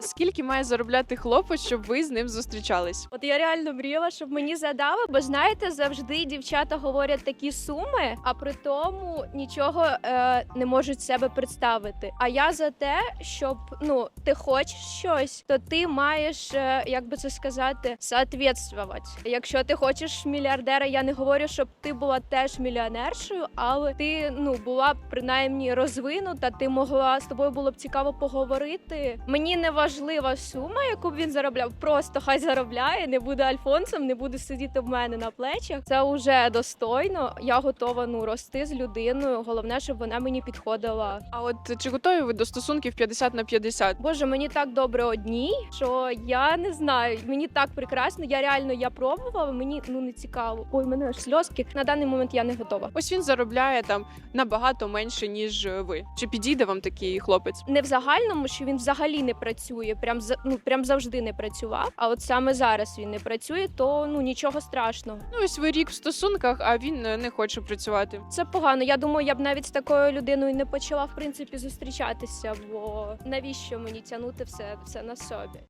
Скільки має заробляти хлопець, щоб ви з ним зустрічались? От я реально мріяла, щоб мені задали, бо знаєте, завжди дівчата говорять такі суми, а при тому нічого е, не можуть себе представити. А я за те, щоб ну ти хочеш щось, то ти маєш, е, як би це сказати, соответствувати. Якщо ти хочеш мільярдера, я не говорю, щоб ти була теж мільйонершою, але ти ну була принаймні розвинута. Ти могла з тобою було б цікаво поговорити. Мені не важлива сума, яку б він заробляв. Просто хай заробляє, не буде альфонсом, не буде сидіти в мене на плечах. Це вже достойно. Я готова ну рости з людиною. Головне, щоб вона мені підходила. А от чи готові ви до стосунків 50 на 50? Боже, мені так добре одній, що я не знаю. Мені так прекрасно. Я реально я пробувала. Мені ну не цікаво. Ой, мене аж сльозки. На даний момент я не готова. Ось він заробляє там набагато менше, ніж ви. Чи підійде вам такий хлопець? Не в загальному, що він взагалі не працює, прям за- ну прям завжди не працював. А от саме зараз він не працює, то ну нічого страшного. Ну ось ви рік в стосунках, а він е, не хоче працювати. Це погано. Я думаю, я б навіть з такою людиною не почала в принципі зустрічатися, бо навіщо мені тягнути все, все на собі?